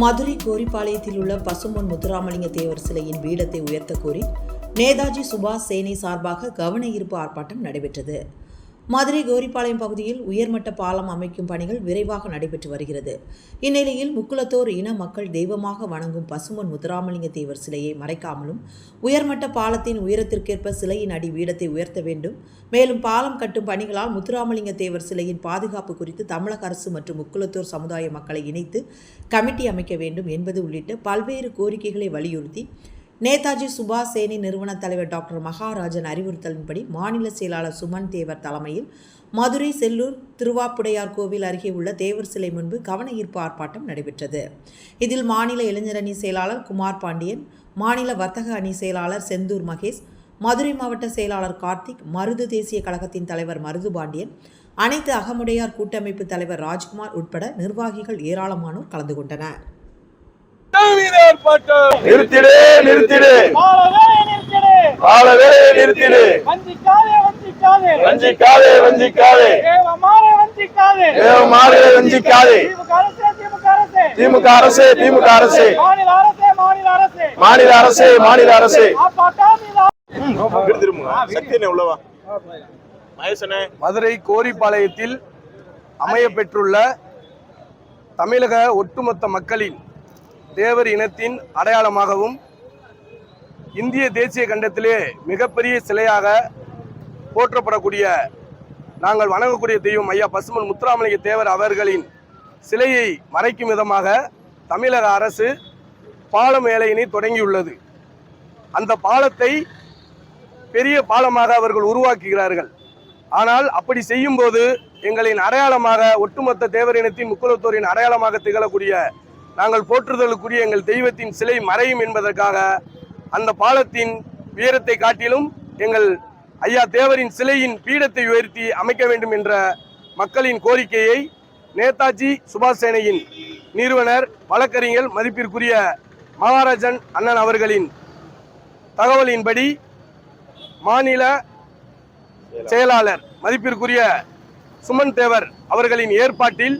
மதுரை கோரிப்பாளையத்தில் உள்ள பசும்பொன் முத்துராமலிங்க தேவர் சிலையின் பீடத்தை உயர்த்த கோரி நேதாஜி சுபாஷ் சேனை சார்பாக கவன ஈர்ப்பு ஆர்ப்பாட்டம் நடைபெற்றது. மதுரை கோரிப்பாளையம் பகுதியில் உயர்மட்ட பாலம் அமைக்கும் பணிகள் விரைவாக நடைபெற்று வருகிறது. இந்நிலையில் முக்குலத்தோர் இன மக்கள் தெய்வமாக வணங்கும் பசுமன் முத்துராமலிங்க தேவர் சிலையை மறைக்காமலும் உயர்மட்ட பாலத்தின் உயரத்திற்கேற்ப சிலையின் அடி வீடத்தை உயர்த்த வேண்டும். மேலும் பாலம் கட்டும் பணிகளால் முத்துராமலிங்க தேவர் சிலையின் பாதுகாப்பு குறித்து தமிழக அரசு மற்றும் முக்குளத்தோர் சமுதாய மக்களை இணைத்து கமிட்டி அமைக்க வேண்டும் என்பது உள்ளிட்ட பல்வேறு கோரிக்கைகளை வலியுறுத்தி நேதாஜி சுபாஷ் சேனி நிறுவன தலைவர் டாக்டர் மகாராஜன் அறிவுறுத்தலின்படி மாநில செயலாளர் சுமன் தேவர் தலைமையில் மதுரை செல்லூர் திருவாப்புடையார் கோவில் அருகே உள்ள தேவர் சிலை முன்பு கவன ஈர்ப்பு ஆர்ப்பாட்டம் நடைபெற்றது. இதில் மாநில இளைஞர் அணி செயலாளர் குமார் பாண்டியன் மாநில வர்த்தக அணி செயலாளர் செந்தூர் மகேஷ் மதுரை மாவட்ட செயலாளர் கார்த்திக் மருது தேசிய கழகத்தின் தலைவர் மருது பாண்டியன் அனைத்து அகமுடையார் கூட்டமைப்பு தலைவர் ராஜ்குமார் உட்பட நிர்வாகிகள் ஏராளமானோர் கலந்து கொண்டனர். ஆர்ப்பாட்டம் நிறுத்திடு வாழவே வஞ்சிக்காதே வஞ்சிக்காதே. வஞ்சிக்காதே திமுக அரசே திமுக அரசே. மாநில அரசே மாநில அரசே. மதுரை கோரிப்பாளையத்தில் அமைய பெற்றுள்ள தமிழக ஒட்டுமொத்த மக்களின் தேவர் இனத்தின் அடையாளமாகவும் இந்திய தேசிய கண்டத்திலே மிகப்பெரிய சிலையாக போற்றப்படக்கூடிய நாங்கள் வணங்கக்கூடிய தெய்வம் ஐயா பசுமன் முத்துராமலிங்க தேவர் அவர்களின் சிலையை மறைக்கும் விதமாக தமிழக அரசு பாலம் வேலையினை தொடங்கியுள்ளது. அந்த பாலத்தை பெரிய பாலமாக அவர்கள் உருவாக்குகிறார்கள். ஆனால் அப்படி செய்யும்போது எங்களின் அடையாளமாக ஒட்டுமொத்த தேவரினத்தின் முக்குலத்தோரின் அடையாளமாக திகழக்கூடிய நாங்கள் போற்றுதலுக்குரிய எங்கள் தெய்வத்தின் சிலை மறையும் என்பதற்காக அந்த பாலத்தின் உயரத்தை காட்டிலும் எங்கள் ஐயா தேவரின் சிலையின் பீடத்தை உயர்த்தி அமைக்க வேண்டும் என்ற மக்களின் கோரிக்கையை நேதாஜி சுபாஷ் சேனையின் நிறுவனர் வழக்கறிஞர் மதிப்பிற்குரிய மகாராஜன் அண்ணன் அவர்களின் தகவலின்படி மாநில செயலாளர் மதிப்பிற்குரிய சுமன் தேவர் அவர்களின் ஏற்பாட்டில்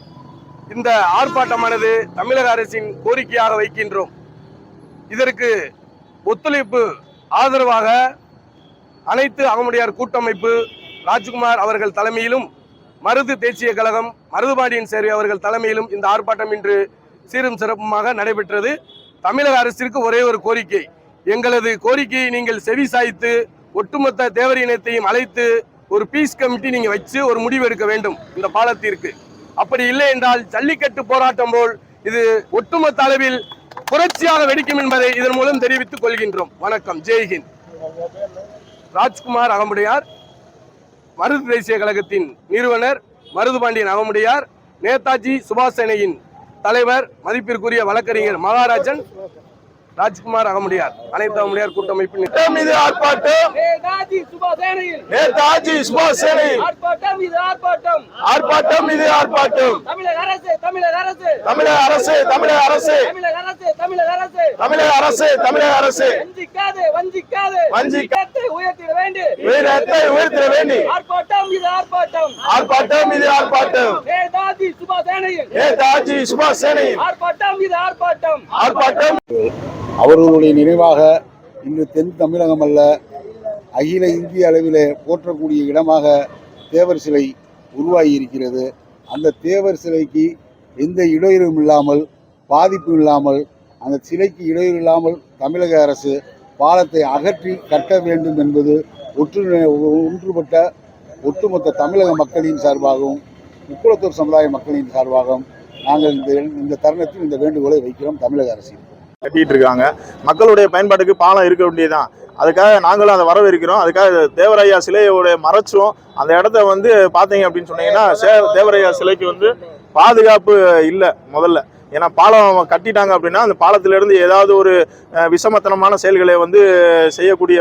இந்த ஆர்ப்பாட்டமானது தமிழக அரசின் கோரிக்கையாக வைக்கின்றோம். இதற்கு ஒத்துழைப்பு ஆதரவாக அனைத்து அகமுடையார் கூட்டமைப்பு ராஜ்குமார் அவர்கள் தலைமையிலும் மருது தேசிய கழகம் மருதுபாடியின் சேர்வை அவர்கள் தலைமையிலும் இந்த ஆர்ப்பாட்டம் இன்று சீரும் சிறப்புமாக நடைபெற்றது. தமிழக அரசிற்கு ஒரே ஒரு கோரிக்கை. எங்களது கோரிக்கையை நீங்கள் செவி சாய்த்து ஒட்டுமொத்த தேவர் இனத்தையும் அழைத்து ஒரு பீஸ் கமிட்டி நீங்கள் வச்சு ஒரு முடிவு எடுக்க வேண்டும். இந்த பாலத்திற்கு. அப்படி இல்லை என்றால் ஜல்லிக்கட்டு போராட்டம் போல் இது ஒட்டுமொத்த அளவில் புரட்சியாக வெடிக்கும் என்பதை இதன் மூலம் தெரிவித்துக் கொள்கின்றோம். வணக்கம். ஜெய்ஹிந்த் ராஜ்குமார் அகமுடையார் மருது தேசிய கழகத்தின் நிறுவனர் மருதுபாண்டியன் அகமுடையார் நேதாஜி சுபாஷ் சேனையின் தலைவர் மதிப்பிற்குரிய வழக்கறிஞர் மகாராஜன் ராஜ்குமார் அகமுடையார் அனைத்து அகமுடையார் கூட்டமைப்பின் மீது ஆர்ப்பாட்டம். நேதாஜி சுபாஷ் சேனை ஆர்ப்பாட்டம் இது ஆர்ப்பாட்டம். ஆர்ப்பாட்டம் மீது ஆர்ப்பாட்டம். தமிழக அரசு. தமிழக அரசு தமிழக அரசே. தமிழக அரசே. தமிழக அரசு. தமிழக அரசு தமிழக அரசே. தமிழக அரசே வஞ்சிக்காதே வஞ்சிக்காதே. வஞ்சிக்க- வஞ்சிக்கத்தை உயர்த்திட வேண்டி. உயிரத்தை உயர்த்திட வேண்டி. ஆர்ப்பாட்டம் இது ஆர்ப்பாட்டம். ஆர்ப்பாட்டம் மீது ஆர்ப்பாட்டம். நேதாஜி சுபாசேனையில் நேதாஜி சுபாஷ் சேனையின் ஆர்ப்பாட்டம் இது ஆர்ப்பாட்டம். ஆர்ப்பாட்டம். அவர்களுடைய நினைவாக இன்று தென் தமிழகம் அல்ல அகில இந்திய அளவிலே போற்றக்கூடிய இடமாக தேவர் சிலை உருவாகி இருக்கிறது அந்த தேவர் சிலைக்கு எந்த இடையூறும் இல்லாமல் பாதிப்பு இல்லாமல் அந்த சிலைக்கு இடையூறு இல்லாமல் தமிழக அரசு பாலத்தை அகற்றி கட்ட வேண்டும் என்பது ஒற்று ஒன்றுபட்ட ஒட்டுமொத்த தமிழக மக்களின் சார்பாகவும் முக்குளத்தூர் சமுதாய மக்களின் சார்பாகவும் நாங்கள் இந்த இந்த தருணத்தில் இந்த வேண்டுகோளை வைக்கிறோம். தமிழக அரசின் கட்டிட்டு இருக்காங்க. மக்களுடைய பயன்பாட்டுக்கு பாலம் இருக்க வேண்டியதுதான். அதுக்காக நாங்களும் அதை வரவேற்கிறோம். அதுக்காக தேவரையா சிலையோட மறைச்சும். அந்த இடத்த வந்து பார்த்தீங்க அப்படின்னு சொன்னீங்கன்னா சே- தேவரையா சிலைக்கு வந்து பாதுகாப்பு இல்லை முதல்ல. ஏன்னா பாலம் கட்டிட்டாங்க அப்படின்னா அந்த பாலத்திலிருந்து ஏதாவது ஒரு விஷமத்தனமான செயல்களை வந்து செய்யக்கூடிய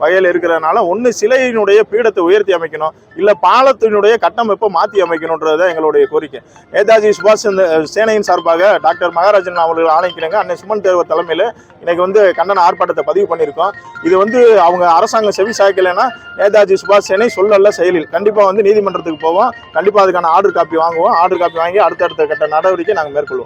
வகையில் இருக்கிறதுனால ஒன்று சிலையினுடைய பீடத்தை உயர்த்தி அமைக்கணும். இல்லை பாலத்தினுடைய கட்டமைப்பை மாற்றி அமைக்கணுன்றது தான் எங்களுடைய கோரிக்கை. நேதாஜி சுபாஷ் சந்திர சேனையின் சார்பாக டாக்டர் மகாராஜன் அவர்கள் ஆணைக்கிறாங்க அன்னை சுமன் தேர்வு தலைமையில் இன்னைக்கு வந்து கண்டன ஆர்ப்பாட்டத்தை பதிவு பண்ணியிருக்கோம். இது வந்து அவங்க அரசாங்கம் செவி சாய்க்கலைன்னா நேதாஜி சுபாஷ் சேனை சொல்லல செயலில். கண்டிப்பாக வந்து நீதிமன்றத்துக்கு போவோம். கண்டிப்பாக அதுக்கான ஆர்டர் காப்பி வாங்குவோம். ஆர்டர் காப்பி வாங்கி அடுத்தடுத்த கட்ட நடவடிக்கை நாங்கள் மேற்கொள்வோம்.